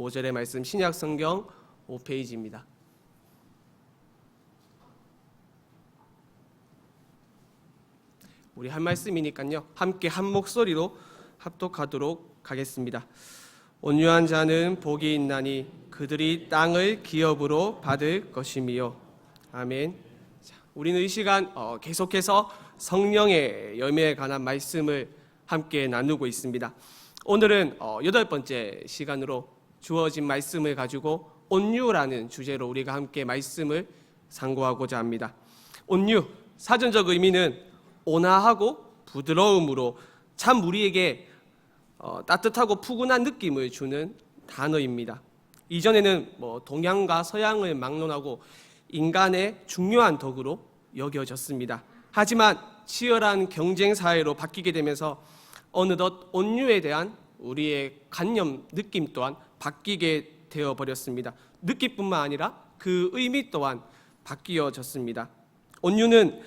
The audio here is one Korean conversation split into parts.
5절의 말씀 신약 성경 5페이지입니다. 우리 한 말씀이니까요. 함께 한 목소리로 합독하도록 하겠습니다. 온유한 자는 복이 있나니 그들이 땅을 기업으로 받을 것이미요. 아멘. 자, 우리는 이 시간 어, 계속해서 성령의 열매에 관한 말씀을 함께 나누고 있습니다. 오늘은 어, 여덟 번째 시간으로 주어진 말씀을 가지고 온유라는 주제로 우리가 함께 말씀을 상고하고자 합니다. 온유 사전적 의미는 온화하고 부드러움으로 참 우리에게 어, 따뜻하고 푸근한 느낌을 주는 단어입니다. 이전에는 뭐 동양과 서양을 막론하고 인간의 중요한 덕으로 여겨졌습니다. 하지만 치열한 경쟁 사회로 바뀌게 되면서 어느덧 온유에 대한 우리의 관념 느낌 또한 바뀌게 되어 버렸습니다. 느낌뿐만 아니라 그 의미 또한 바뀌어졌습니다. 온유는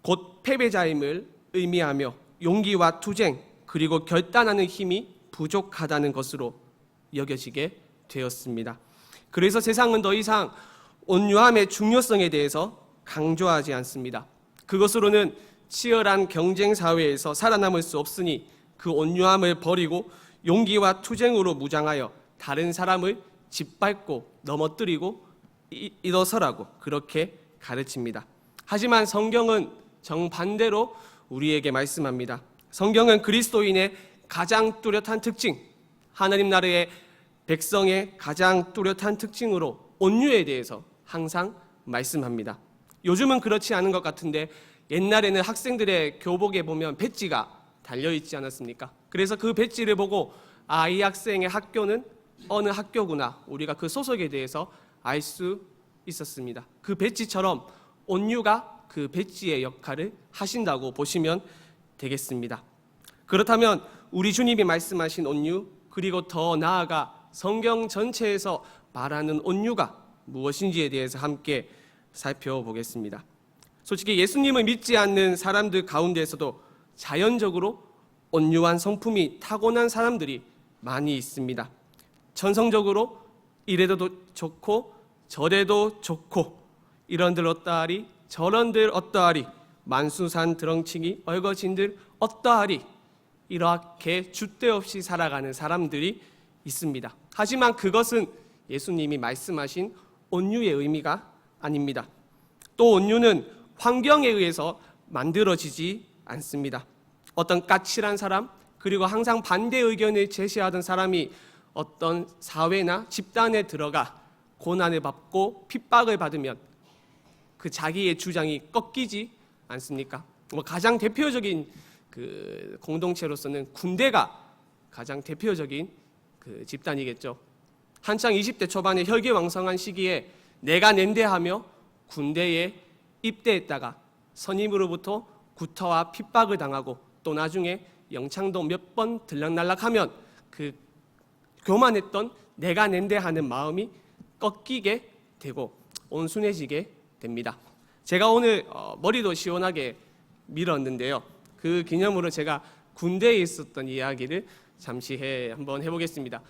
곧 패배자임을 의미하며 용기와 투쟁 그리고 결단하는 힘이 부족하다는 것으로 여겨지게 되었습니다. 그래서 세상은 더 이상 온유함의 중요성에 대해서 강조하지 않습니다. 그것으로는 치열한 경쟁 사회에서 살아남을 수 없으니 그 온유함을 버리고 용기와 투쟁으로 무장하여 다른 사람을 짓밟고 넘어뜨리고 이- 일어서라고 그렇게 가르칩니다. 하지만 성경은 정반대로 우리에게 말씀합니다. 성경은 그리스도인의 가장 뚜렷한 특징, 하나님 나라의 백성의 가장 뚜렷한 특징으로 온유에 대해서 항상 말씀합니다. 요즘은 그렇지 않은 것 같은데 옛날에는 학생들의 교복에 보면 배지가 달려 있지 않았습니까? 그래서 그 배지를 보고 아, 이 학생의 학교는 어느 학교구나. 우리가 그 소속에 대해서 알 수 있었습니다. 그 배지처럼 온유가 그 배지의 역할을 하신다고 보시면 되겠습니다. 그렇다면 우리 주님이 말씀하신 온유 그리고 더 나아가 성경 전체에서 말하는 온유가 무엇인지에 대해서 함께 살펴보겠습니다. 솔직히 예수님을 믿지 않는 사람들 가운데에서도 자연적으로 온유한 성품이 타고난 사람들이 많이 있습니다. 천성적으로 이래도 좋고 저래도 좋고 이런들 어떠하리 저런들 어떠하리 만수산 드렁치기 얼거진들 어떠하리 이렇게 줏대 없이 살아가는 사람들이 있습니다. 하지만 그것은 예수님이 말씀하신 온유의 의미가 아닙니다. 또 온유는 환경에 의해서 만들어지지 않습니다. 어떤 까칠한 사람 그리고 항상 반대 의견을 제시하던 사람이 어떤 사회나 집단에 들어가 고난을 받고 핍박을 받으면 그 자기의 주장이 꺾이지 않습니까? 뭐 가장 대표적인 그 공동체로서는 군대가 가장 대표적인 그 집단이겠죠. 한창 20대 초반에 혈기왕성한 시기에 내가 낸대하며 군대에 입대했다가 선임으로부터 구타와 핍박을 당하고 또 나중에 영창도 몇 번 들락날락하면 그 교만했던 내가 낸대하는 마음이 꺾이게 되고 온순해지게 됩니다. 제가 오늘 어, 머리도 시원하게 밀었는데요. 그 기념으로 제가 군대에 있었던 이야기를 잠시 해 한번 해보겠습니다.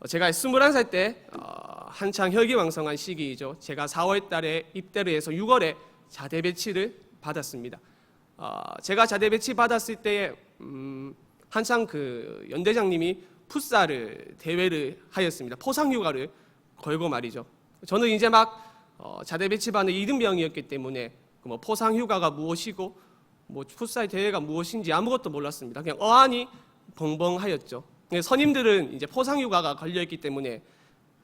어, 제가 21살 때 어, 한창 혈기왕성한 시기이죠. 제가 4월 달에 입대를 해서 6월에 자대 배치를 받았습니다. 어, 제가 자대 배치 받았을 때에 음, 한창 그 연대장님이 풋살을 대회를 하였습니다. 포상 휴가를 걸고 말이죠. 저는 이제 막 어, 자대 배치반의 이등병이었기 때문에 그뭐 포상 휴가가 무엇이고 뭐 풋살 대회가 무엇인지 아무것도 몰랐습니다. 그냥 어안이 벙벙하였죠. 선임들은 이제 포상 휴가가 걸려 있기 때문에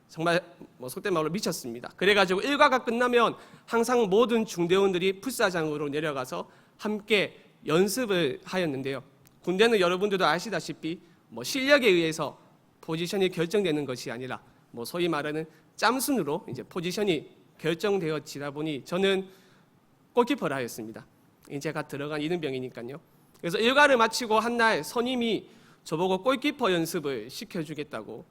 정말 뭐 속된 말로 미쳤습니다. 그래가지고 일과가 끝나면 항상 모든 중대원들이 풋사장으로 내려가서 함께 연습을 하였는데요. 군대는 여러분들도 아시다시피 뭐 실력에 의해서 포지션이 결정되는 것이 아니라 뭐 소위 말하는 짬순으로 이제 포지션이 결정되어지다 보니 저는 골키퍼를 하였습니다. 제가 들어간 이등병이니까요. 그래서 일과를 마치고 한 날 선임이 저보고 골키퍼 연습을 시켜주겠다고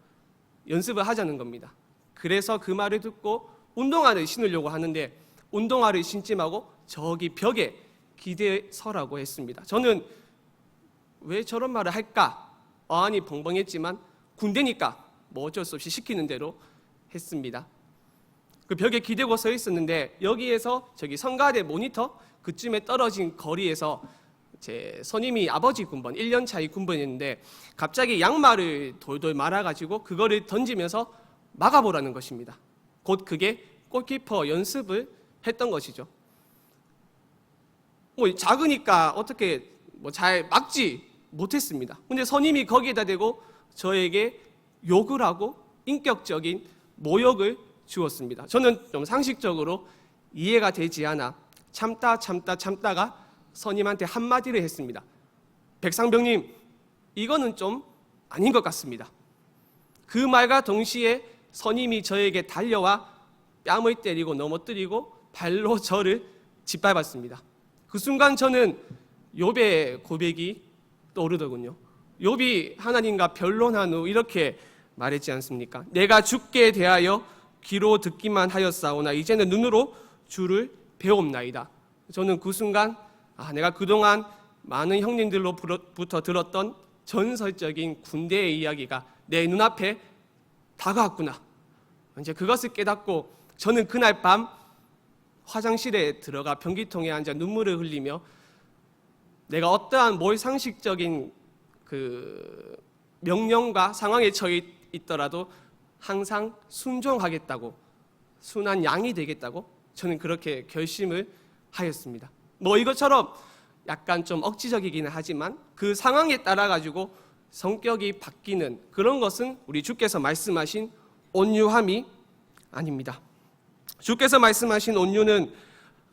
연습을 하자는 겁니다. 그래서 그 말을 듣고 운동화를 신으려고 하는데 운동화를 신지 말고 저기 벽에 기대서라고 했습니다. 저는 왜 저런 말을 할까? 어안이 벙벙했지만 군대니까 뭐 어쩔 수 없이 시키는 대로 했습니다. 그 벽에 기대고 서 있었는데 여기에서 저기 성가대 모니터 그쯤에 떨어진 거리에서 제 선임이 아버지 군번 1년 차이 군번이었는데 갑자기 양말을 돌돌 말아가지고 그거를 던지면서 막아보라는 것입니다. 곧 그게 골키퍼 연습을 했던 것이죠. 뭐 작으니까 어떻게 뭐 잘 막지 못했습니다. 근데 선임이 거기에다 대고 저에게 욕을 하고 인격적인 모욕을 주었습니다. 저는 좀 상식적으로 이해가 되지 않아 참다 참다 참다가 선임한테 한마디를 했습니다. 백상병님, 이거는 좀 아닌 것 같습니다. 그 말과 동시에 선임이 저에게 달려와 뺨을 때리고 넘어뜨리고 발로 저를 짓밟았습니다. 그 순간 저는 욥의 고백이 떠오르더군요. 욥이 하나님과 변론한 후 이렇게 말했지 않습니까? 내가 죽게 대하여 귀로 듣기만 하였사오나 이제는 눈으로 주를 배옵나이다. 저는 그 순간 아, 내가 그동안 많은 형님들로부터 들었던 전설적인 군대의 이야기가 내 눈앞에 다가왔구나. 이제 그것을 깨닫고 저는 그날 밤 화장실에 들어가 변기통에 앉아 눈물을 흘리며 내가 어떠한 뭘 상식적인 그 명령과 상황에 처해 있더라도 항상 순종하겠다고 순한 양이 되겠다고 저는 그렇게 결심을 하였습니다. 뭐 이것처럼 약간 좀 억지적이기는 하지만 그 상황에 따라 가지고 성격이 바뀌는 그런 것은 우리 주께서 말씀하신 온유함이 아닙니다. 주께서 말씀하신 온유는 아,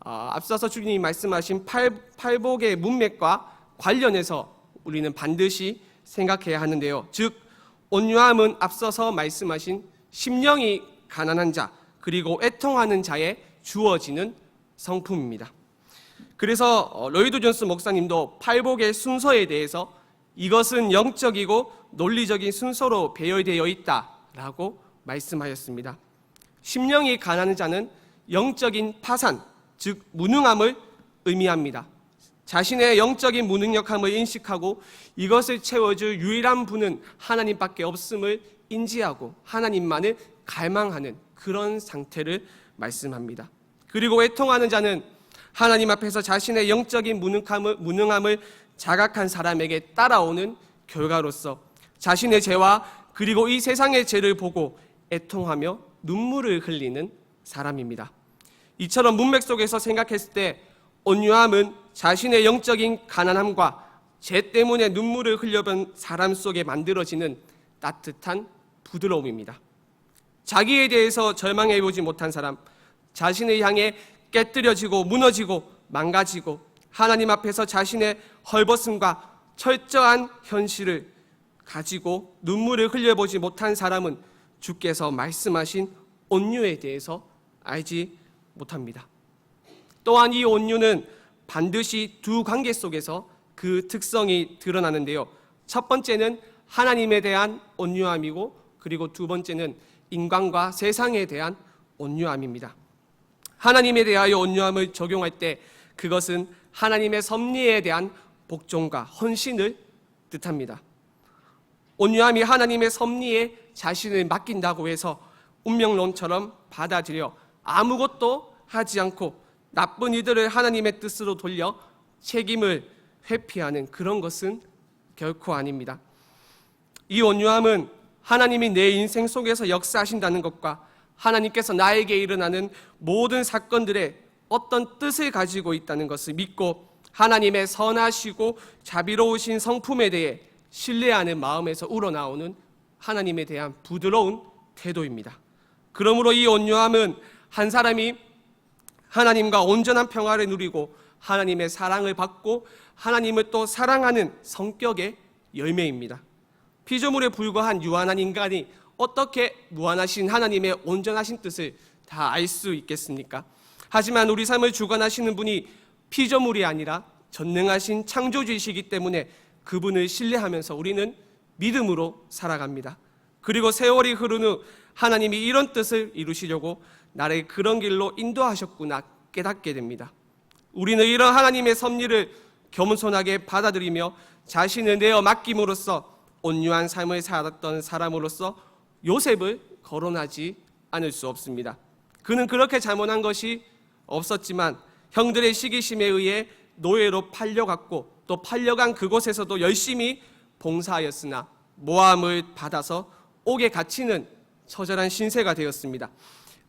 앞서서 주님이 말씀하신 팔, 팔복의 문맥과 관련해서 우리는 반드시 생각해야 하는데요. 즉 온유함은 앞서서 말씀하신 심령이 가난한 자 그리고 애통하는 자에 주어지는 성품입니다. 그래서 어, 로이드 존스 목사님도 팔복의 순서에 대해서 이것은 영적이고 논리적인 순서로 배열되어 있다라고 말씀하였습니다. 심령이 가난한 자는 영적인 파산, 즉 무능함을 의미합니다. 자신의 영적인 무능력함을 인식하고 이것을 채워줄 유일한 분은 하나님밖에 없음을 인지하고 하나님만을 갈망하는 그런 상태를 말씀합니다. 그리고 애통하는 자는 하나님 앞에서 자신의 영적인 무능함을, 무능함을 자각한 사람에게 따라오는 결과로서 자신의 죄와 그리고 이 세상의 죄를 보고 애통하며 눈물을 흘리는 사람입니다. 이처럼 문맥 속에서 생각했을 때 온유함은 자신의 영적인 가난함과 죄 때문에 눈물을 흘려본 사람 속에 만들어지는 따뜻한 부드러움입니다. 자기에 대해서 절망해 보지 못한 사람, 자신을 향해 깨뜨려지고 무너지고 망가지고 하나님 앞에서 자신의 헐벗음과 철저한 현실을 가지고 눈물을 흘려보지 못한 사람은 주께서 말씀하신 온유에 대해서 알지 못합니다. 또한 이 온유는 반드시 두 관계 속에서 그 특성이 드러나는데요. 첫 번째는 하나님에 대한 온유함이고 그리고 두 번째는 인간과 세상에 대한 온유함입니다. 하나님에 대하여 온유함을 적용할 때 그것은 하나님의 섭리에 대한 복종과 헌신을 뜻합니다. 온유함이 하나님의 섭리에 자신을 맡긴다고 해서 운명론처럼 받아들여 아무것도 하지 않고 나쁜 이들을 하나님의 뜻으로 돌려 책임을 회피하는 그런 것은 결코 아닙니다. 이 온유함은 하나님이 내 인생 속에서 역사하신다는 것과 하나님께서 나에게 일어나는 모든 사건들의 어떤 뜻을 가지고 있다는 것을 믿고 하나님의 선하시고 자비로우신 성품에 대해 신뢰하는 마음에서 우러나오는 하나님에 대한 부드러운 태도입니다. 그러므로 이 온유함은 한 사람이 하나님과 온전한 평화를 누리고 하나님의 사랑을 받고 하나님을 또 사랑하는 성격의 열매입니다. 피조물에 불과한 유한한 인간이 어떻게 무한하신 하나님의 온전하신 뜻을 다 알 수 있겠습니까? 하지만 우리 삶을 주관하시는 분이 피조물이 아니라 전능하신 창조주이시기 때문에 그분을 신뢰하면서 우리는 믿음으로 살아갑니다. 그리고 세월이 흐른 후 하나님이 이런 뜻을 이루시려고 나를 그런 길로 인도하셨구나 깨닫게 됩니다. 우리는 이런 하나님의 섭리를 겸손하게 받아들이며 자신을 내어 맡김으로써 온유한 삶을 살았던 사람으로서 요셉을 거론하지 않을 수 없습니다. 그는 그렇게 잘못한 것이 없었지만 형들의 시기심에 의해 노예로 팔려갔고 또 팔려간 그곳에서도 열심히 봉사하였으나 모함을 받아서 옥에 갇히는 처절한 신세가 되었습니다.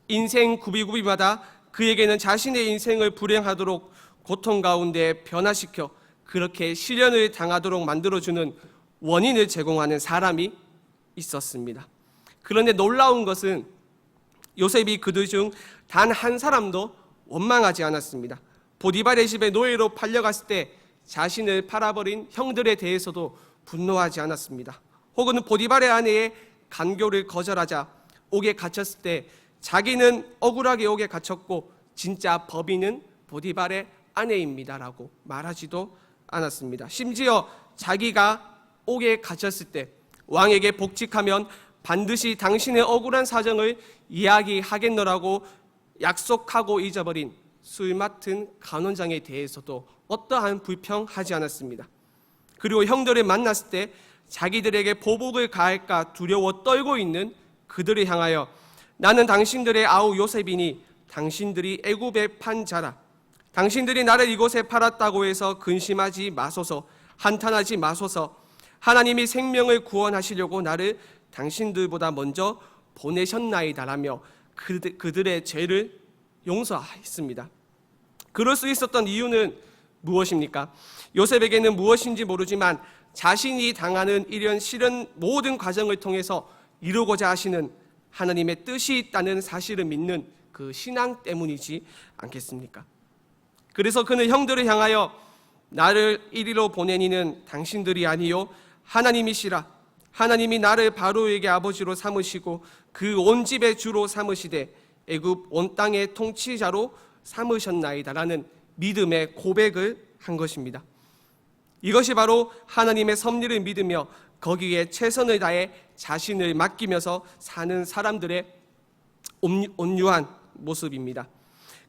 인생 구비구비마다 그에게는 자신의 인생을 불행하도록 고통 가운데 변화시켜 그렇게 시련을 당하도록 만들어주는 원인을 제공하는 사람이 있었습니다. 그런데 놀라운 것은 요셉이 그들 중 단 한 사람도 원망하지 않았습니다. 보디발의 집에 노예로 팔려갔을 때 자신을 팔아버린 형들에 대해서도 분노하지 않았습니다. 혹은 보디발의 아내의 간교를 거절하자 옥에 갇혔을 때 자기는 억울하게 옥에 갇혔고 진짜 법인은 보디발의 아내입니다라고 말하지도 않았습니다. 심지어 자기가 옥에 갇혔을 때 왕에게 복직하면 반드시 당신의 억울한 사정을 이야기하겠노라고 약속하고 잊어버린 술 맡은 간원장에 대해서도 어떠한 불평하지 않았습니다. 그리고 형들을 만났을 때 자기들에게 보복을 가할까 두려워 떨고 있는 그들을 향하여 나는 당신들의 아우 요셉이니 당신들이 애굽에 판 자라 당신들이 나를 이곳에 팔았다고 해서 근심하지 마소서 한탄하지 마소서 하나님이 생명을 구원하시려고 나를 당신들보다 먼저 보내셨나이다라며 그들, 그들의 죄를 용서했습니다. 그럴 수 있었던 이유는 무엇입니까? 요셉에게는 무엇인지 모르지만 자신이 당하는 이런 실은 모든 과정을 통해서 이루고자 하시는 하나님의 뜻이 있다는 사실을 믿는 그 신앙 때문이지 않겠습니까? 그래서 그는 형들을 향하여 나를 이리로 보내니는 당신들이 아니요 하나님이시라 하나님이 나를 바로에게 아버지로 삼으시고 그 온 집의 주로 삼으시되 애굽 온 땅의 통치자로 삼으셨나이다라는 믿음의 고백을 한 것입니다. 이것이 바로 하나님의 섭리를 믿으며 거기에 최선을 다해 자신을 맡기면서 사는 사람들의 온유- 온유한 모습입니다.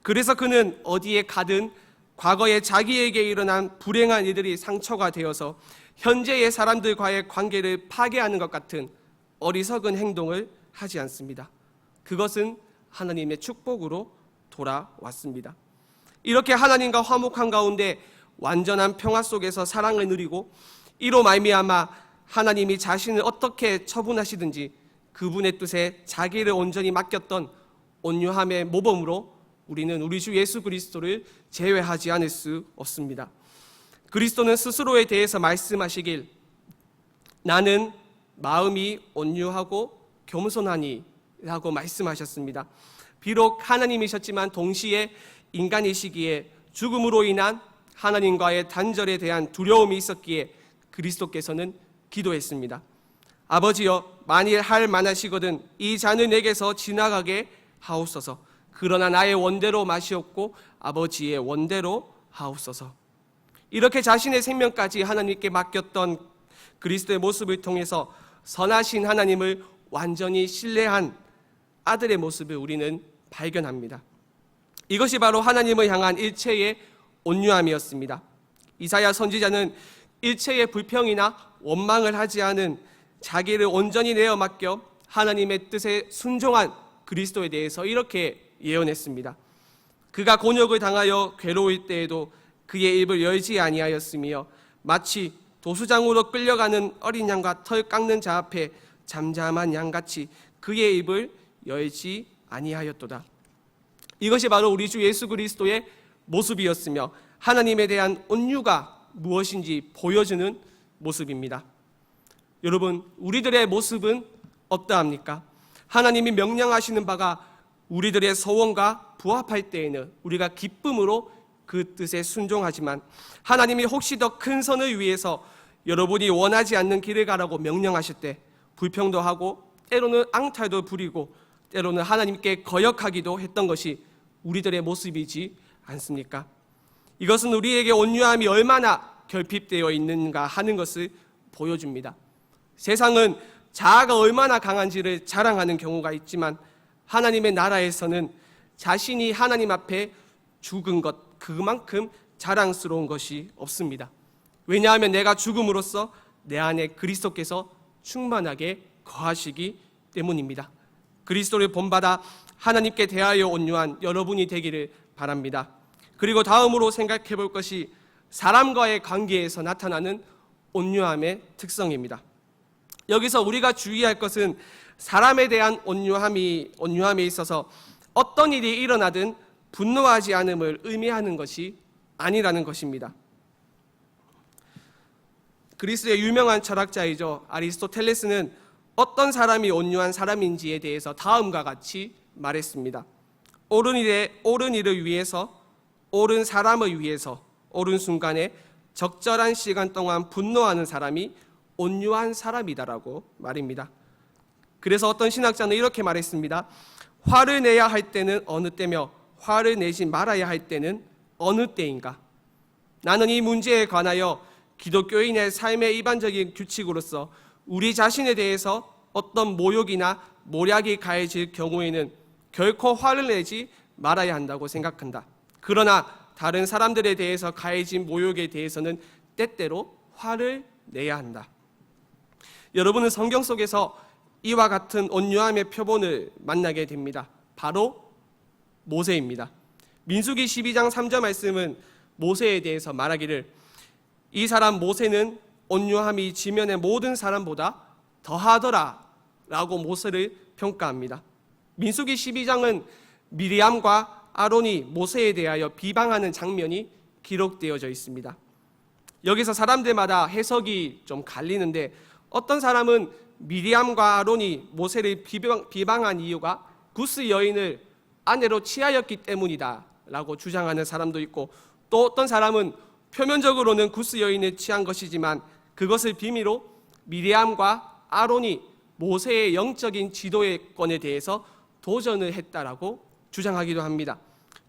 그래서 그는 어디에 가든 과거에 자기에게 일어난 불행한 일들이 상처가 되어서 현재의 사람들과의 관계를 파괴하는 것 같은 어리석은 행동을 하지 않습니다. 그것은 하나님의 축복으로 돌아왔습니다. 이렇게 하나님과 화목한 가운데 완전한 평화 속에서 사랑을 누리고 이로 말미암아 하나님이 자신을 어떻게 처분하시든지 그분의 뜻에 자기를 온전히 맡겼던 온유함의 모범으로 우리는 우리 주 예수 그리스도를 제외하지 않을 수 없습니다. 그리스도는 스스로에 대해서 말씀하시길 나는 마음이 온유하고 겸손하니라고 말씀하셨습니다. 비록 하나님이셨지만 동시에 인간이시기에 죽음으로 인한 하나님과의 단절에 대한 두려움이 있었기에 그리스도께서는 기도했습니다. 아버지여 만일 할 만하시거든 이 잔을 내게서 지나가게 하옵소서. 그러나 나의 원대로 마시옵고 아버지의 원대로 하옵소서. 이렇게 자신의 생명까지 하나님께 맡겼던 그리스도의 모습을 통해서 선하신 하나님을 완전히 신뢰한 아들의 모습을 우리는 발견합니다. 이것이 바로 하나님을 향한 일체의 온유함이었습니다. 이사야 선지자는 일체의 불평이나 원망을 하지 않은 자기를 온전히 내어 맡겨 하나님의 뜻에 순종한 그리스도에 대해서 이렇게 예언했습니다. 그가 곤욕을 당하여 괴로울 때에도 그의 입을 열지 아니하였으며 마치 도수장으로 끌려가는 어린 양과 털 깎는 자 앞에 잠잠한 양같이 그의 입을 열지 아니하였도다. 이것이 바로 우리 주 예수 그리스도의 모습이었으며 하나님에 대한 온유가 무엇인지 보여주는 모습입니다. 여러분, 우리들의 모습은 어떠합니까? 하나님이 명령하시는 바가 우리들의 소원과 부합할 때에는 우리가 기쁨으로 그 뜻에 순종하지만 하나님이 혹시 더 큰 선을 위해서 여러분이 원하지 않는 길을 가라고 명령하실 때 불평도 하고 때로는 앙탈도 부리고 때로는 하나님께 거역하기도 했던 것이 우리들의 모습이지 않습니까? 이것은 우리에게 온유함이 얼마나 결핍되어 있는가 하는 것을 보여줍니다. 세상은 자아가 얼마나 강한지를 자랑하는 경우가 있지만 하나님의 나라에서는 자신이 하나님 앞에 죽은 것 그만큼 자랑스러운 것이 없습니다. 왜냐하면 내가 죽음으로써 내 안에 그리스도께서 충만하게 거하시기 때문입니다. 그리스도를 본받아 하나님께 대하여 온유한 여러분이 되기를 바랍니다. 그리고 다음으로 생각해 볼 것이 사람과의 관계에서 나타나는 온유함의 특성입니다. 여기서 우리가 주의할 것은 사람에 대한 온유함이 온유함에 있어서 어떤 일이 일어나든 분노하지 않음을 의미하는 것이 아니라는 것입니다. 그리스의 유명한 철학자이죠 아리스토텔레스는 어떤 사람이 온유한 사람인지에 대해서 다음과 같이 말했습니다. 옳은 일에 옳은 일을 위해서 옳은 사람을 위해서 옳은 순간에 적절한 시간 동안 분노하는 사람이 온유한 사람이다라고 말입니다. 그래서 어떤 신학자는 이렇게 말했습니다. 화를 내야 할 때는 어느 때며 화를 내지 말아야 할 때는 어느 때인가? 나는 이 문제에 관하여 기독교인의 삶의 일반적인 규칙으로서 우리 자신에 대해서 어떤 모욕이나 모략이 가해질 경우에는 결코 화를 내지 말아야 한다고 생각한다. 그러나 다른 사람들에 대해서 가해진 모욕에 대해서는 때때로 화를 내야 한다. 여러분은 성경 속에서 이와 같은 온유함의 표본을 만나게 됩니다. 바로 모세입니다. 민수기 12장 3절 말씀은 모세에 대해서 말하기를 이 사람 모세는 온유함이 지면의 모든 사람보다 더하더라 라고 모세를 평가합니다. 민수기 12장은 미리암과 아론이 모세에 대하여 비방하는 장면이 기록되어져 있습니다. 여기서 사람들마다 해석이 좀 갈리는데 어떤 사람은 미리암과 아론이 모세를 비방, 비방 한 이유가 구스 여인을 아내로 취하였기 때문이다 라고 주장하는 사람도 있고 또 어떤 사람은 표면적으로는 구스 여인을 취한 것이지만 그것을 비밀로 미리암과 아론이 모세의 영적인 지도권에 대해서 도전을 했다라고 주장하기도 합니다.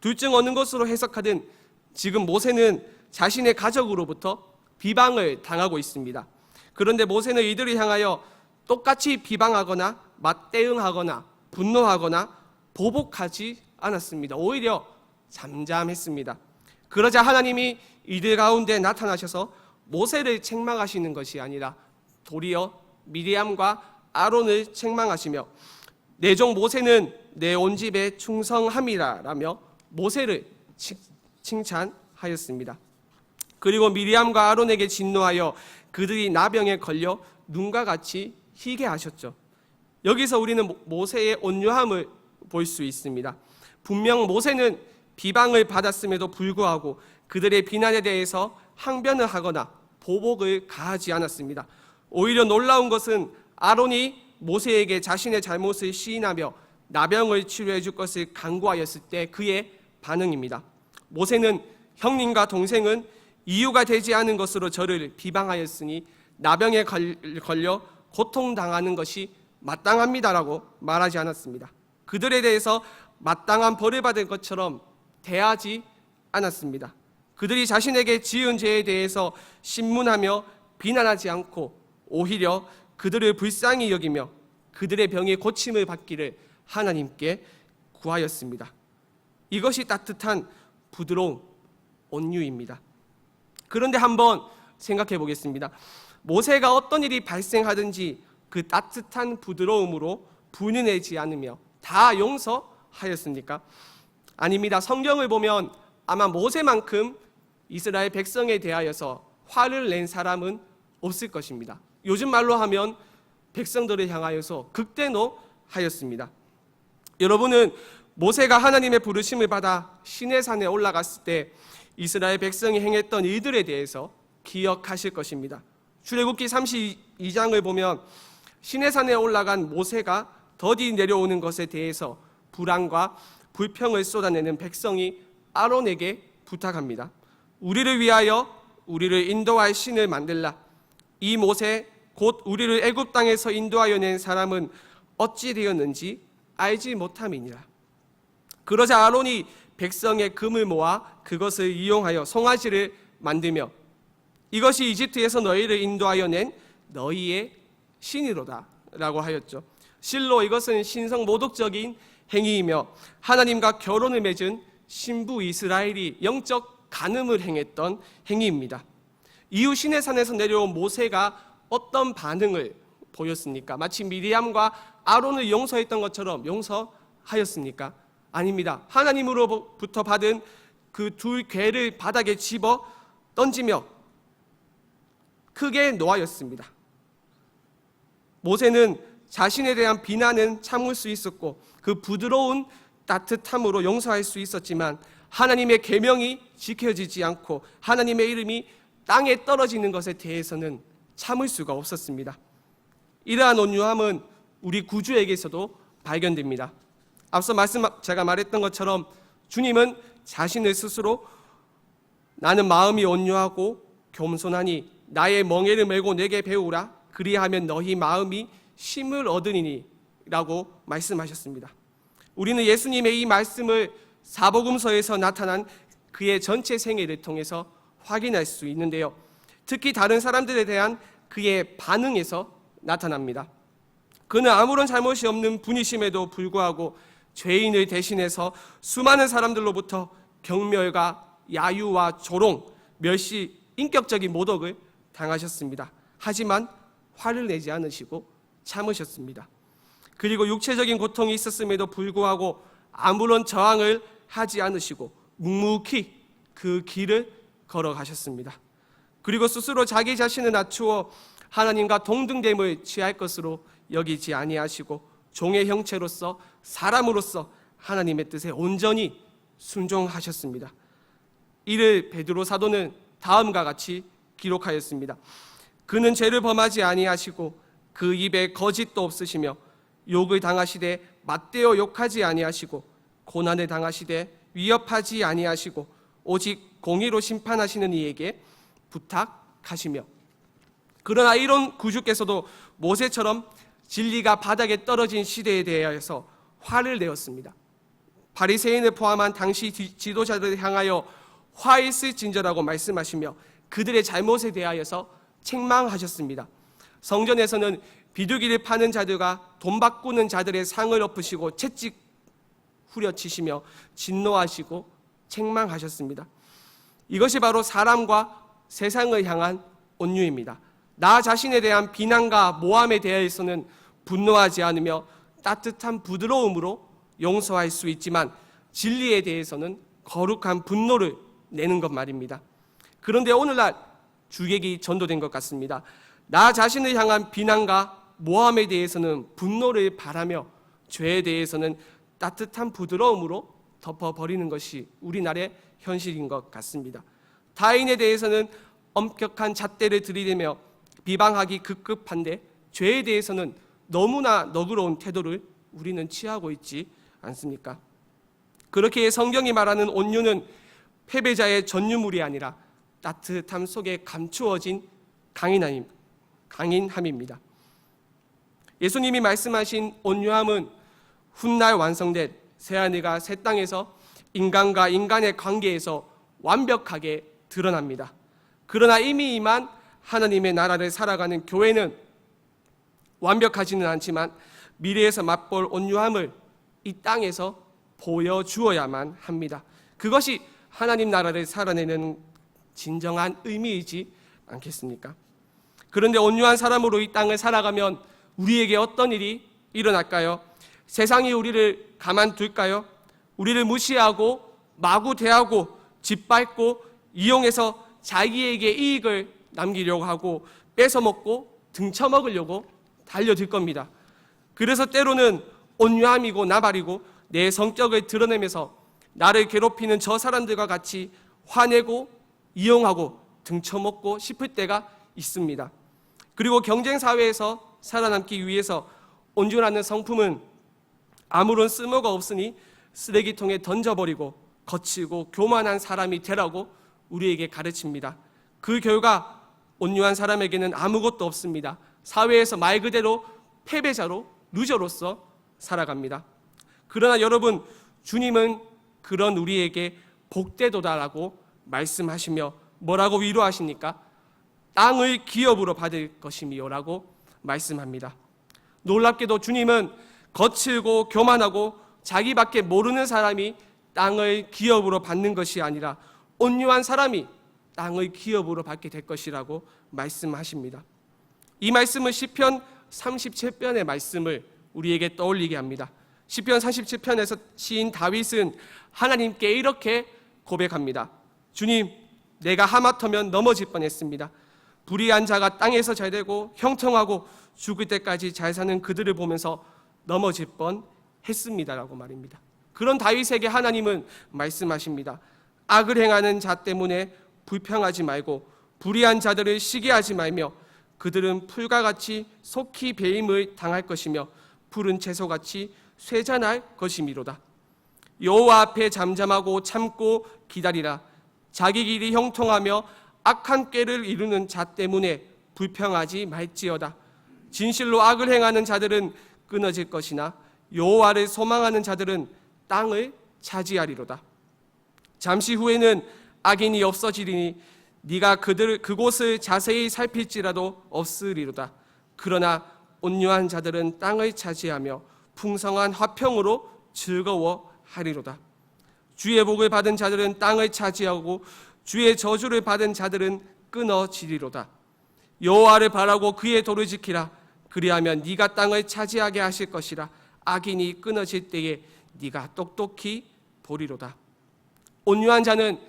둘중 어느 것으로 해석하든 지금 모세는 자신의 가족으로부터 비방을 당하고 있습니다. 그런데 모세는 이들을 향하여 똑같이 비방하거나 맞대응하거나 분노하거나 보복하지 않았습니다. 오히려 잠잠했습니다. 그러자 하나님이 이들 가운데 나타나셔서 모세를 책망하시는 것이 아니라 도리어 미리암과 아론을 책망하시며 내종 모세는 내 온 집에 충성함이라라며 모세를 칭찬하였습니다. 그리고 미리암과 아론에게 진노하여 그들이 나병에 걸려 눈과 같이 희게 하셨죠. 여기서 우리는 모세의 온유함을 볼 수 있습니다. 분명 모세는 비방을 받았음에도 불구하고 그들의 비난에 대해서 항변을 하거나 보복을 가하지 않았습니다. 오히려 놀라운 것은 아론이 모세에게 자신의 잘못을 시인하며 나병을 치료해 줄 것을 강구하였을 때 그의 반응입니다. 모세는 형님과 동생은 이유가 되지 않은 것으로 저를 비방하였으니 나병에 걸려 고통당하는 것이 마땅합니다라고 말하지 않았습니다. 그들에 대해서 마땅한 벌을 받을 것처럼 대하지 않았습니다. 그들이 자신에게 지은 죄에 대해서 신문하며 비난하지 않고 오히려 그들을 불쌍히 여기며 그들의 병의 고침을 받기를 하나님께 구하였습니다. 이것이 따뜻한 부드러운 온유입니다. 그런데 한번 생각해 보겠습니다. 모세가 어떤 일이 발생하든지 그 따뜻한 부드러움으로 분해내지 않으며 다 용서하였습니까? 아닙니다. 성경을 보면 아마 모세만큼 이스라엘 백성에 대하여서 화를 낸 사람은 없을 것입니다. 요즘 말로 하면 백성들을 향하여서 극대노 하였습니다. 여러분은 모세가 하나님의 부르심을 받아 시내 산에 올라갔을 때 이스라엘 백성이 행했던 일들에 대해서 기억하실 것입니다. 출애굽기 32장을 보면 시내산에 올라간 모세가 더디 내려오는 것에 대해서 불안과 불평을 쏟아내는 백성이 아론에게 부탁합니다. 우리를 위하여 우리를 인도할 신을 만들라. 이 모세 곧 우리를 애굽 땅에서 인도하여 낸 사람은 어찌 되었는지 알지 못함이니라. 그러자 아론이 백성의 금을 모아 그것을 이용하여 송아지를 만들며 이것이 이집트에서 너희를 인도하여 낸 너희의 신이로다 라고 하였죠. 실로 이것은 신성 모독적인 행위이며 하나님과 결혼을 맺은 신부 이스라엘이 영적 간음을 행했던 행위입니다. 이후 시내산에서 내려온 모세가 어떤 반응을 보였습니까? 마치 미리암과 아론을 용서했던 것처럼 용서하였습니까? 아닙니다. 하나님으로부터 받은 그둘 괴를 바닥에 집어 던지며 크게 놓아였습니다. 모세는 자신에 대한 비난은 참을 수 있었고 그 부드러운 따뜻함으로 용서할 수 있었지만 하나님의 계명이 지켜지지 않고 하나님의 이름이 땅에 떨어지는 것에 대해서는 참을 수가 없었습니다. 이러한 온유함은 우리 구주에게서도 발견됩니다. 앞서 말씀 제가 말했던 것처럼 주님은 자신을 스스로 나는 마음이 온유하고 겸손하니 나의 멍에를 메고 내게 배우라 그리하면 너희 마음이 힘을 얻으니라고 말씀하셨습니다. 우리는 예수님의 이 말씀을 사복음서에서 나타난 그의 전체 생애를 통해서 확인할 수 있는데요. 특히 다른 사람들에 대한 그의 반응에서 나타납니다. 그는 아무런 잘못이 없는 분이심에도 불구하고 죄인을 대신해서 수많은 사람들로부터 경멸과 야유와 조롱, 멸시, 인격적인 모독을 당하셨습니다. 하지만 화를 내지 않으시고 참으셨습니다. 그리고 육체적인 고통이 있었음에도 불구하고 아무런 저항을 하지 않으시고 묵묵히 그 길을 걸어가셨습니다. 그리고 스스로 자기 자신을 낮추어 하나님과 동등됨을 취할 것으로 여기지 아니하시고 종의 형체로서 사람으로서 하나님의 뜻에 온전히 순종하셨습니다. 이를 베드로 사도는 다음과 같이 기록하였습니다. 그는 죄를 범하지 아니하시고 그 입에 거짓도 없으시며 욕을 당하시되 맞대어 욕하지 아니하시고 고난을 당하시되 위협하지 아니하시고 오직 공의로 심판하시는 이에게 부탁하시며 그러나 이런 구주께서도 모세처럼 진리가 바닥에 떨어진 시대에 대하여서 화를 내었습니다. 바리새인을 포함한 당시 지- 지도자들을 향하여 화 있을 진저라고 말씀하시며 그들의 잘못에 대하여서 책망하셨습니다. 성전에서는 비둘기를 파는 자들과 돈 바꾸는 자들의 상을 엎으시고 채찍 후려치시며 진노하시고 책망하셨습니다. 이것이 바로 사람과 세상을 향한 온유입니다. 나 자신에 대한 비난과 모함에 대해서는 분노하지 않으며 따뜻한 부드러움으로 용서할 수 있지만 진리에 대해서는 거룩한 분노를 내는 것 말입니다. 그런데 오늘날 주객이 전도된 것 같습니다. 나 자신을 향한 비난과 모함에 대해서는 분노를 바라며 죄에 대해서는 따뜻한 부드러움으로 덮어버리는 것이 우리나라의 현실인 것 같습니다. 타인에 대해서는 엄격한 잣대를 들이대며 비방하기 급급한데 죄에 대해서는 너무나 너그러운 태도를 우리는 취하고 있지 않습니까? 그렇게 성경이 말하는 온유는 패배자의 전유물이 아니라 따뜻함 속에 감추어진 강인함, 강인함입니다. 예수님이 말씀하신 온유함은 훗날 완성된 새하늘과 새 땅에서 인간과 인간의 관계에서 완벽하게 드러납니다. 그러나 이미 임한 하나님의 나라를 살아가는 교회는 완벽하지는 않지만 미래에서 맛볼 온유함을 이 땅에서 보여주어야만 합니다. 그것이 하나님 나라를 살아내는 진정한 의미이지 않겠습니까? 그런데 온유한 사람으로 이 땅을 살아가면 우리에게 어떤 일이 일어날까요? 세상이 우리를 가만둘까요? 우리를 무시하고 마구 대하고 짓밟고 이용해서 자기에게 이익을 남기려고 하고 뺏어먹고 등쳐먹으려고 달려들 겁니다. 그래서 때로는 온유함이고 나발이고 내 성격을 드러내면서 나를 괴롭히는 저 사람들과 같이 화내고 이용하고 등쳐먹고 싶을 때가 있습니다. 그리고 경쟁 사회에서 살아남기 위해서 온유라는 성품은 아무런 쓸모가 없으니 쓰레기통에 던져버리고 거칠고 교만한 사람이 되라고 우리에게 가르칩니다. 그 결과 온유한 사람에게는 아무것도 없습니다. 사회에서 말 그대로 패배자로 루저로서 살아갑니다. 그러나 여러분 주님은 그런 우리에게 복되도다라고 말씀하시며 뭐라고 위로하십니까? 땅을 기업으로 받을 것이미요라고 말씀합니다. 놀랍게도 주님은 거칠고 교만하고 자기밖에 모르는 사람이 땅을 기업으로 받는 것이 아니라 온유한 사람이 땅을 기업으로 받게 될 것이라고 말씀하십니다. 이 말씀은 시편 37편의 말씀을 우리에게 떠올리게 합니다. 시편 37편에서 시인 다윗은 하나님께 이렇게 고백합니다. 주님, 내가 하마터면 넘어질 뻔했습니다. 불의한 자가 땅에서 잘 되고 형통하고 죽을 때까지 잘 사는 그들을 보면서 넘어질 뻔 했습니다라고 말입니다. 그런 다윗에게 하나님은 말씀하십니다. 악을 행하는 자 때문에 불평하지 말고 불의한 자들을 시기하지 말며 그들은 풀과 같이 속히 배임을 당할 것이며 푸른 채소같이 쇠잔할 것이미로다. 여호와 앞에 잠잠하고 참고 기다리라. 자기 길이 형통하며 악한 꾀를 이루는 자 때문에 불평하지 말지어다. 진실로 악을 행하는 자들은 끊어질 것이나 여호와를 소망하는 자들은 땅을 차지하리로다. 잠시 후에는 악인이 없어지리니 네가 그들 그곳을 자세히 살필지라도 없으리로다. 그러나 온유한 자들은 땅을 차지하며 풍성한 화평으로 즐거워하리로다. 주의 복을 받은 자들은 땅을 차지하고 주의 저주를 받은 자들은 끊어지리로다. 여호와를 바라고 그의 도를 지키라. 그리하면 네가 땅을 차지하게 하실 것이라. 악인이 끊어질 때에 네가 똑똑히 보리로다. 온유한 자는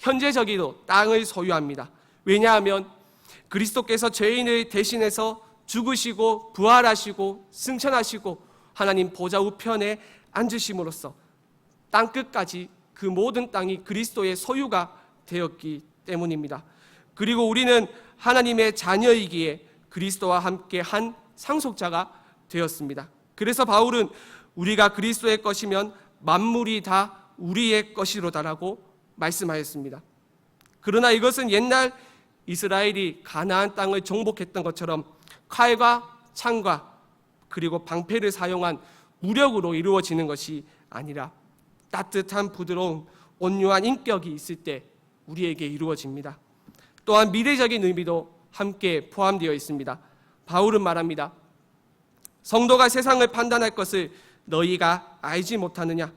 현재적이도 땅을 소유합니다. 왜냐하면 그리스도께서 죄인을 대신해서 죽으시고 부활하시고 승천하시고 하나님 보좌 우편에 앉으심으로써 땅 끝까지 그 모든 땅이 그리스도의 소유가 되었기 때문입니다. 그리고 우리는 하나님의 자녀이기에 그리스도와 함께 한 상속자가 되었습니다. 그래서 바울은 우리가 그리스도의 것이면 만물이 다 우리의 것이로다라고 말씀하였습니다. 그러나 이것은 옛날 이스라엘이 가나안 땅을 정복했던 것처럼 칼과 창과 그리고 방패를 사용한 무력으로 이루어지는 것이 아니라 따뜻한 부드러운 온유한 인격이 있을 때 우리에게 이루어집니다. 또한 미래적인 의미도 함께 포함되어 있습니다. 바울은 말합니다. 성도가 세상을 판단할 것을 너희가 알지 못하느냐?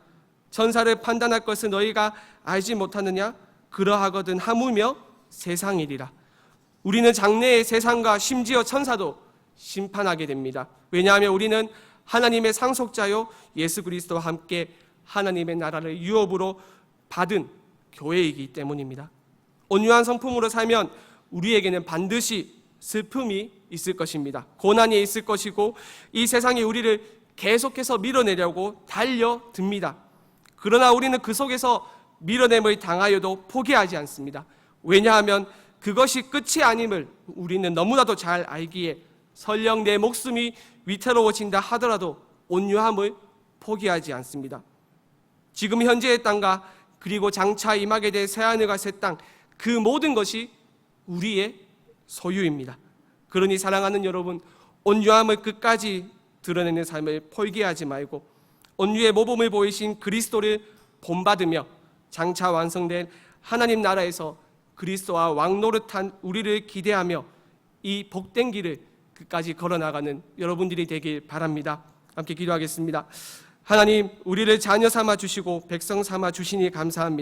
천사를 판단할 것을 너희가 알지 못하느냐? 그러하거든 하물며 세상이리라. 우리는 장래의 세상과 심지어 천사도 심판하게 됩니다. 왜냐하면 우리는 하나님의 상속자요 예수 그리스도와 함께 하나님의 나라를 유업으로 받은 교회이기 때문입니다. 온유한 성품으로 살면 우리에게는 반드시 슬픔이 있을 것입니다. 고난이 있을 것이고 이 세상이 우리를 계속해서 밀어내려고 달려듭니다. 그러나 우리는 그 속에서 밀어냄을 당하여도 포기하지 않습니다. 왜냐하면 그것이 끝이 아님을 우리는 너무나도 잘 알기에 설령 내 목숨이 위태로워진다 하더라도 온유함을 포기하지 않습니다. 지금 현재의 땅과 그리고 장차 임하게 될 새하늘과 새 땅 그 모든 것이 우리의 소유입니다. 그러니 사랑하는 여러분 온유함을 끝까지 드러내는 삶을 포기하지 말고 온유의 모범을 보이신 그리스도를 본받으며 장차 완성된 하나님 나라에서 그리스도와 왕노릇한 우리를 기대하며 이 복된 길을 끝까지 걸어나가는 여러분들이 되길 바랍니다. 함께 기도하겠습니다. 하나님, 우리를 자녀 삼아 주시고 백성 삼아 주시니 감사합니다.